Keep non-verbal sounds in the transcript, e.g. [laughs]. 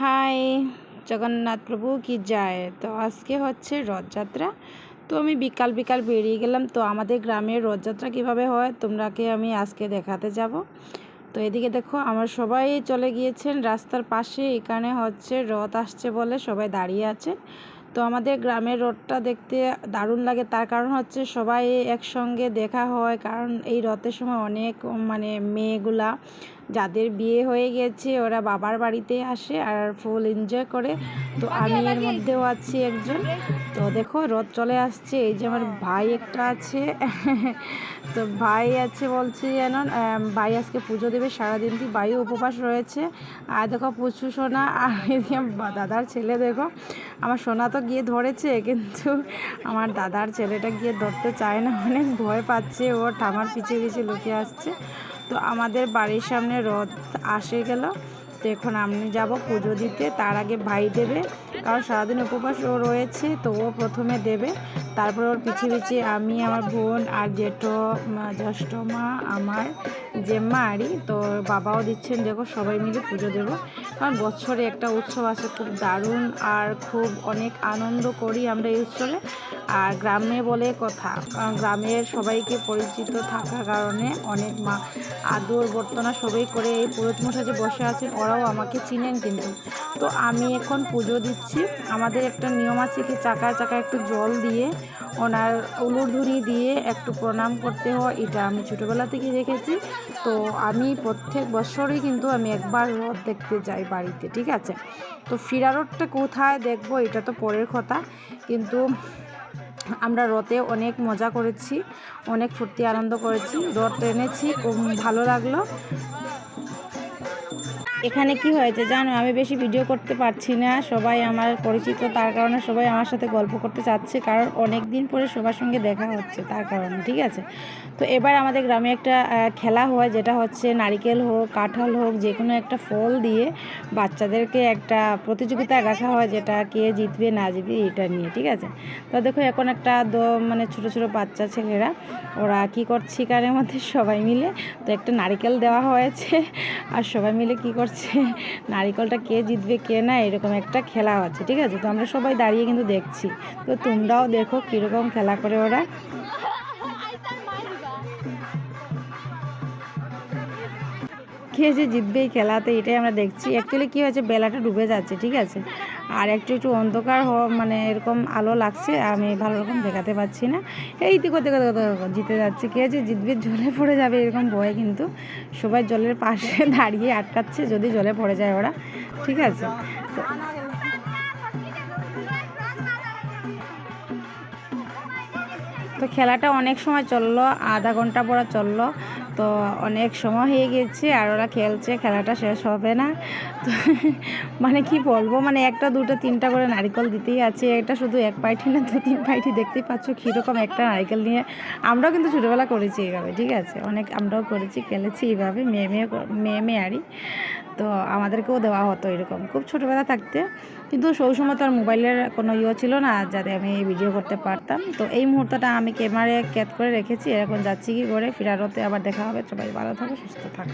High, Jagannath প্রভু কি যায়? তো আজকে হচ্ছে রথযাত্রা। তো আমি বিকাল বিকাল বেরিয়ে গেলাম। তো আমাদের গ্রামের রথযাত্রা কীভাবে হয়, তোমরাকে আমি আজকে দেখাতে যাব। তো এদিকে দেখো, আমার সবাই চলে গিয়েছেন রাস্তার পাশে। এখানে হচ্ছে রথ আসছে বলে সবাই দাঁড়িয়ে আছেন। তো আমাদের গ্রামের রথটা দেখতে দারুণ লাগে। তার কারণ হচ্ছে সবাই একসঙ্গে দেখা হয়। কারণ এই রথের সময় অনেক মানে মেয়েগুলা যাদের বিয়ে হয়ে গেছে, ওরা বাবার বাড়িতে আসে আর ফুল এনজয় করে। তো আমি এর মধ্যেও আছি একজন। তো দেখো, রথ চলে আসছে। এই যে আমার ভাই একটা আছে। [laughs] তো ভাই আছে বলছি যেন ভাই আজকে পুজো দেবে সারাদিন কি ভাই উপবাস রয়েছে? আর দেখো, পুচু সোনা আর দাদার ছেলে দেখো। আমার সোনা তো গিয়ে ধরেছে, কিন্তু আমার দাদার ছেলেটা গিয়ে ধরতে চায় না। অনেক ভয় পাচ্ছে। ও ঠামার পিছিয়ে পিছিয়ে লুকিয়ে আসছে। তো আমাদের বাড়ির সামনে রথ আসে গেল। তো এখন আমি যাব পুজো দিতে। তার আগে ভাই দেবে, কারণ সারাদিন উপবাস ও রয়েছে, তো ও প্রথমে দেবে। তারপর ওর পিছিয়ে পিছিয়ে আমি, আমার বোন আর জেঠো জ্যৈষ্ঠ মা, আমার জেম্মা আরি তো বাবাও দিচ্ছেন, দেখো সবাই মিলে পুজো দেবো। কারণ বছরে একটা উৎসব আছে, খুব দারুণ আর খুব অনেক আনন্দ করি আমরা এই উৎসবে। আর গ্রামে বলে কথা। গ্রামের সবাইকে পরিচিত থাকার কারণে অনেক মা আদর বর্তনা সবাই করে এই পুরোহিত মশাই যে বসে আছেন, ওরাও আমাকে চিনেন কিন্তু। তো আমি এখন পুজো দিচ্ছি। আমাদের একটা নিয়ম আছে কি, চাকায় চাকায় একটু জল দিয়ে, ওনার উলুধুরি দিয়ে একটু প্রণাম করতে হয়। এটা আমি ছোটোবেলা থেকে দেখেছি। তো আমি প্রত্যেক বছরই কিন্তু আমি একবার রথ দেখতে যাই বাড়িতে, ঠিক আছে? তো ফিরা রথটা কোথায় দেখব, এটা তো পরের কথা। কিন্তু আমরা রথে অনেক মজা করেছি অনেক ফুর্তি আনন্দ করেছি। রথ এনেছি খুব ভালো লাগল। এখানে কি হয়েছে জানো? আমি বেশি ভিডিও করতে পারছি না। সবাই আমার পরিচিত, তার কারণে সবাই আমার সাথে গল্প করতে চাচ্ছে। কারণ অনেক দিন পরে সবার সঙ্গে দেখা হচ্ছে তার কারণে, ঠিক আছে? তো এবার আমাদের গ্রামে একটা খেলা হয়, যেটা হচ্ছে নারিকেল হোক, কাঁঠাল হোক যে কোনো একটা ফল দিয়ে বাচ্চাদেরকে একটা প্রতিযোগিতা রাখা হয়, যেটা কে জিতবে, না জিতবে, এটা নিয়ে, ঠিক আছে? তো দেখো, এখন একটা মানে ছোটো ছোটো বাচ্চা ছেলেরা, ওরা কি করছে কারের মধ্যে সবাই মিলে? তো একটা নারিকেল দেওয়া হয়েছে। আর সবাই মিলে কি করছে হচ্ছে নারিকলটা কে জিতবে, কে না, এরকম একটা খেলা আছে, ঠিক আছে? তো আমরা সবাই দাঁড়িয়ে কিন্তু দেখছি। তো তোমরাও দেখো কীরকম খেলা করে ওরা কে যে জিতবে এই খেলাতে, এটাই আমরা দেখছি। অ্যাকচুয়ালি কী হয়েছে, বেলাটা ডুবে যাচ্ছে, ঠিক আছে? আর একটু একটু অন্ধকার মানে এরকম আলো লাগছে, আমি ভালো রকম দেখাতে পাচ্ছি না। এই তো করতে করতে জিতে যাচ্ছে। কে যে জিতবে, জলে পড়ে যাবে এরকম ভয় কিন্তু সবাই জলের পাশে [laughs] দাঁড়িয়ে আটকাচ্ছে, যদি জলে পড়ে যায় ওরা, ঠিক আছে? তো তো খেলাটা অনেক সময় চলল, আধা ঘণ্টা পরে চলল। তো অনেক সময় হয়ে গেছে আর ওরা খেলছে, খেলাটা শেষ হবে না। তো [laughs] মানে কি বলব মানে একটা, দুটো, তিনটা করে নারিকেল দিতেই আছে। এটা শুধু এক পাইটি না দু তিন পাইটি দেখতেই পাচ্ছ কীরকম একটা নারিকেল নিয়ে। আমরাও কিন্তু ছোটোবেলা করেছি এইভাবে, ঠিক আছে? অনেক আমরাও করেছি, খেলেছি এইভাবে, মেয়ে মেয়ে মেয়ে মেয়ে আরই তো আমাদেরকেও দেওয়া হতো এরকম। খুব ছোটোবেলা থাকতে, কিন্তু সেই সময় তো আর মোবাইলের কোনো ইয়ে ছিল না, যাতে আমি ভিডিও করতে পারতাম। তো এই মুহূর্তটা আমি ক্যামেরায় ক্যাদ করে রেখেছি। এখন যাচ্ছি কি করে? ফিরারতে আবার দেখা হবে। সবাই ভালো থাকে, সুস্থ থাকে।